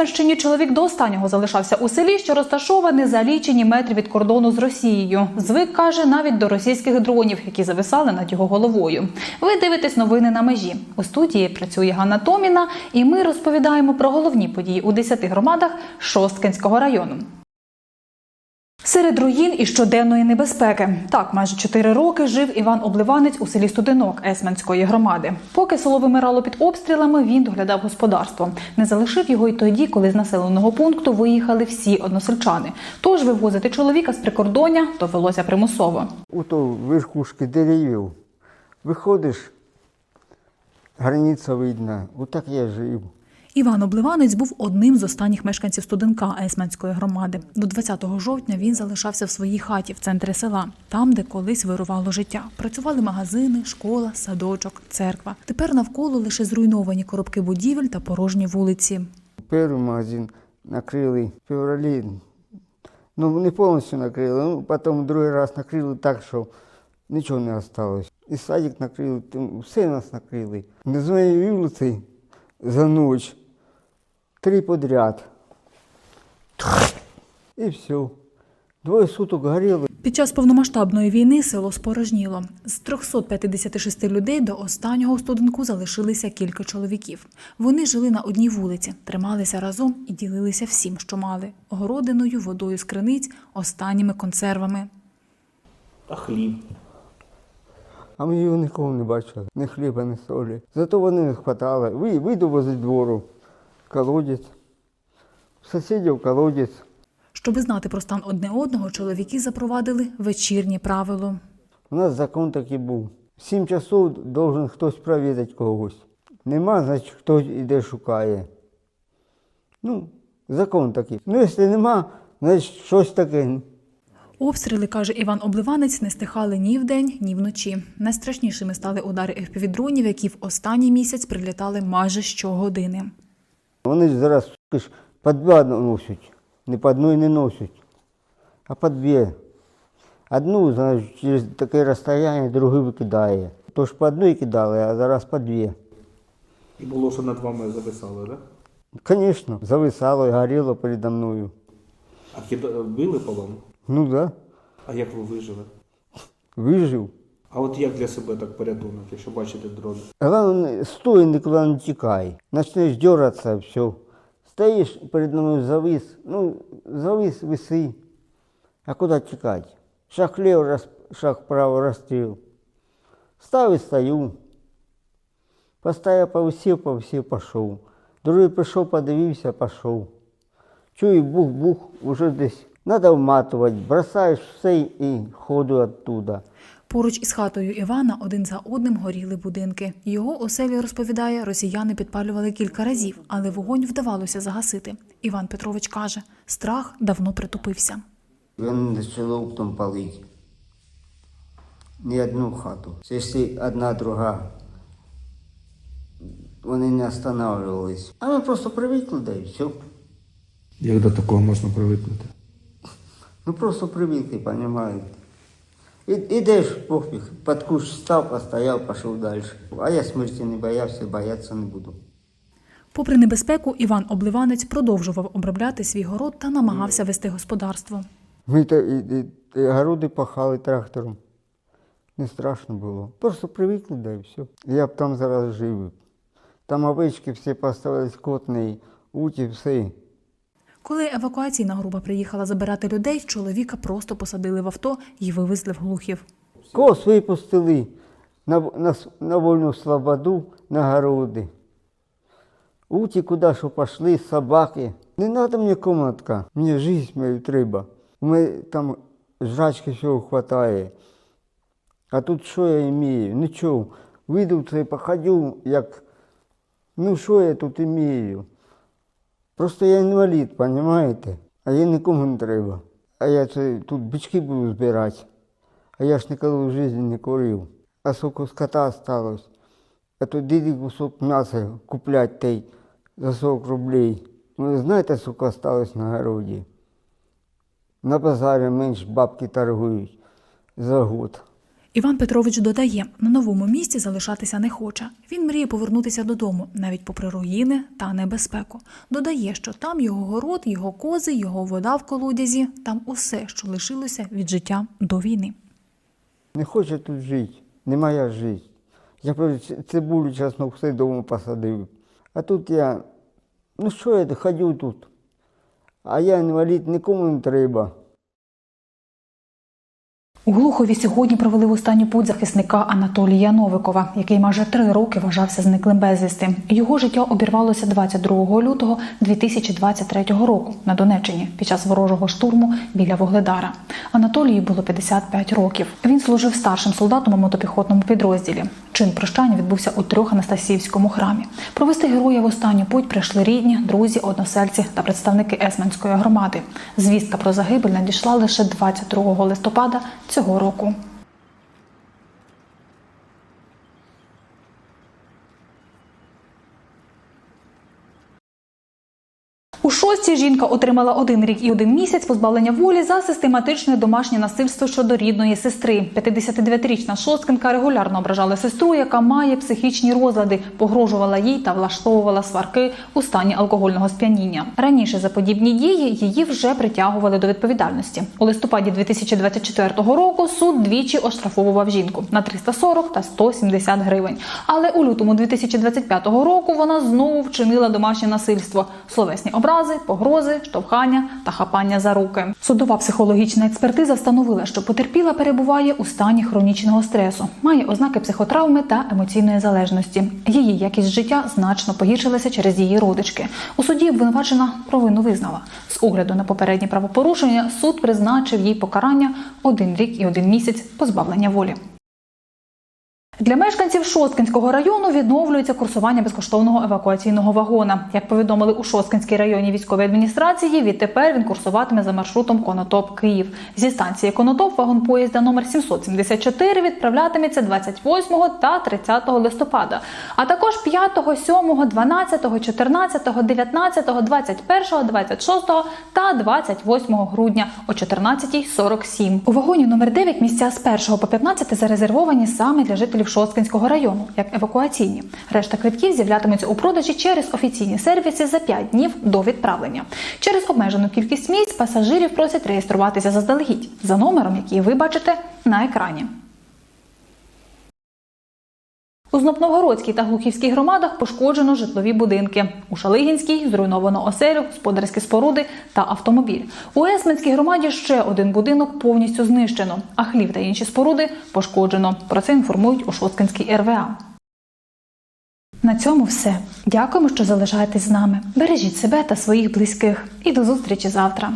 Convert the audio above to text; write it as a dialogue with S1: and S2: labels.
S1: Есменщині чоловік до останнього залишався у селі, що розташоване за лічені метри від кордону з Росією. Звик каже навіть до російських дронів, які зависали над його головою. Ви дивитесь новини на межі. У студії працює Ганна Томіна, і ми розповідаємо про головні події у 10 громадах Шосткинського району. Серед руїн і щоденної небезпеки. Так, майже чотири роки жив Іван Обливанець у селі Студенок Есменської громади. Поки село вимирало під обстрілами, він доглядав господарство. Не залишив його й тоді, коли з населеного пункту виїхали всі односельчани. Тож вивозити чоловіка з прикордоння довелося примусово.
S2: у то верхушки деревів. Виходиш, границя видна. Отак я жив.
S1: Іван Обливанець був одним з останніх мешканців студенка Есменської громади. До 20 жовтня він залишався в своїй хаті в центрі села, там, де колись вирувало життя. Працювали магазини, школа, садочок, церква. Тепер навколо лише зруйновані коробки будівель та порожні вулиці.
S2: Перший магазин накрили в февралі. Ну, не повністю накрили, ну, потім другий раз накрили так, що нічого не залишилось. І садик накрили, все нас накрили. Не вулиці за ніч три подряд. І все. Двоє суток горіло.
S1: Під час повномасштабної війни село спорожніло. З 356 людей до останнього студенку залишилися кілька чоловіків. Вони жили на одній вулиці, трималися разом і ділилися всім, що мали: огородиною, водою з криниць, останніми консервами.
S3: А хліб.
S2: А ми його нікого не бачили, ні хліба, ні солі. Зато вони не хватало. Ви, вийду возле двору, колодязь. Сусідів колодязь.
S1: Щоби знати про стан одне одного, чоловіки запровадили вечірнє правило.
S2: У нас закон такий був. В сім часов должен хтось провідати когось. Нема, значить хтось іде шукає. Ну, закон такий. Ну, якщо нема, значить щось таке.
S1: Обстріли, каже Іван Обливанець, не стихали ні вдень, ні вночі. Найстрашнішими стали удари FPV-дронів, які в останній місяць прилітали майже щогодини.
S2: Вони ж зараз по два носять. Не по одній не носять, а по дві. Одну, значить, через таке розстояння, другу викидає. Тож по одній кидали, а зараз по дві.
S3: І було, що над вами зависало, так?
S2: Звісно, зависало і горіло передо мною.
S3: А кида... били по вам?
S2: Ну так, да,
S3: А як ви вижили?
S2: вижив.
S3: А от як для себе так порятунок, якщо бачите дрон?
S2: Главное, стой, никуда не тікай. Начнеш дергаться, все. Стоїш перед мною завис, ну, завис, виси. А куди тікати? Шаг лево, раз, шаг вправо, розстріл. Став і стою. Постояв, повисів, повисів, пішов. Другий прийшов, подивився, пішов. Чую, бух-бух, уже десь. Надо вматувати, бросаєш все і ходу оттуда.
S1: Поруч із хатою Івана один за одним горіли будинки. Його оселі розповідає, росіяни підпалювали кілька разів, але вогонь вдавалося загасити. Іван Петрович каже, страх давно притупився.
S2: Він почало оптом палити. Не одну хату. Це Якщо одна, друга, вони не останавливались. А ми просто привикли, да і все.
S3: Як до такого можна привикнути?
S2: Ну просто привикли, розумієте. І, ідеш, пофіг, під куш став, постояв, пішов далі. А я смерті не боявся, боятися не буду.
S1: Попри небезпеку, Іван Обливанець продовжував обробляти свій город та намагався вести господарство.
S2: Ми та, і, і, і городи пахали трактором. Не страшно було. Просто привикли, да і все. Я б там зараз жив. Там овечки всі поставились котні, уті, все.
S1: Коли евакуаційна група приїхала забирати людей, чоловіка просто посадили в авто і вивезли в Глухів.
S2: Кос випустили на, на, на вольну слободу, на городи. Уті куди що пішли, собаки. Не треба мені комнатка, мені життя треба. Мене там жрачки всього вистачає. А тут що я маю? Нічого. Вийду це походю, як, ну що я тут маю? Просто я інвалід, розумієте? А я нікому не треба. А я це тут бички буду збирати. А я ж ніколи в житті не курив. А сколько скота осталось. А то діді кусок м'яса куплять той за 40 рублей. Ви знаєте, сколько осталось на городі? На базарі менш бабки торгують за год.
S1: Іван Петрович додає, на новому місці залишатися не хоче. Він мріє повернутися додому, навіть попри руїни та небезпеку. Додає, що там його город, його кози, його вода в колодязі, там усе, що лишилося від життя до війни.
S2: Не хочу тут жити, не моя життя. Я цибулю чесно все вдома посадив. А тут я, ну що я ходю тут? А я інвалід, нікому не треба.
S1: У Глухові сьогодні провели в останню путь захисника Анатолія Новикова, який майже три роки вважався зниклим безвісти. Його життя обірвалося 22 лютого 2023 року на Донеччині під час ворожого штурму біля Вугледара. Анатолію було 55 років. Він служив старшим солдатом у мотопіхотному підрозділі. Чин прощання відбувся у трьох Анастасіївському храмі. Провести героя в останню путь прийшли рідні, друзі, односельці та представники Есменської громади. Звістка про загибель надійшла лише 22 листопада цього року. У шостій жінка отримала один рік і один місяць позбавлення волі за систематичне домашнє насильство щодо рідної сестри. 59-річна шосткинка регулярно ображала сестру, яка має психічні розлади, погрожувала їй та влаштовувала сварки у стані алкогольного сп'яніння. Раніше за подібні дії її вже притягували до відповідальності. У листопаді 2024 року суд двічі оштрафовував жінку на 340 та 170 гривень. Але у лютому 2025 року вона знову вчинила домашнє насильство, словесні образи, погрози, штовхання та хапання за руки. Судова психологічна експертиза встановила, що потерпіла перебуває у стані хронічного стресу, має ознаки психотравми та емоційної залежності. Її якість життя значно погіршилася через її родички. У суді обвинувачена провину визнала. З огляду на попередні правопорушення суд призначив їй покарання один рік і один місяць позбавлення волі. Для мешканців Шосткинського району відновлюється курсування безкоштовного евакуаційного вагона. Як повідомили у Шосткинській районній військовій адміністрації, відтепер він курсуватиме за маршрутом Конотоп Київ. Зі станції Конотоп вагон поїзда номер 774 відправлятиметься 28 та 30 листопада, а також 5, 7, 12, 14, 19, 21, 26 та 28 грудня о 14.47. У вагоні номер 9 місця з 1 по 15 зарезервовані саме для жителів Шосткинського району, як евакуаційні. Решта квитків з'являтимуться у продажі через офіційні сервіси за 5 днів до відправлення. Через обмежену кількість місць пасажирів просять реєструватися заздалегідь за номером, який ви бачите на екрані. У Знопновгородській та Глухівській громадах пошкоджено житлові будинки. У Шалигінській зруйновано оселю, господарські споруди та автомобіль. У Есменській громаді ще один будинок повністю знищено, а хлів та інші споруди пошкоджено. Про це інформують у Шосткинській РВА. На цьому все. Дякуємо, що залишаєтесь з нами. Бережіть себе та своїх близьких. І до зустрічі завтра.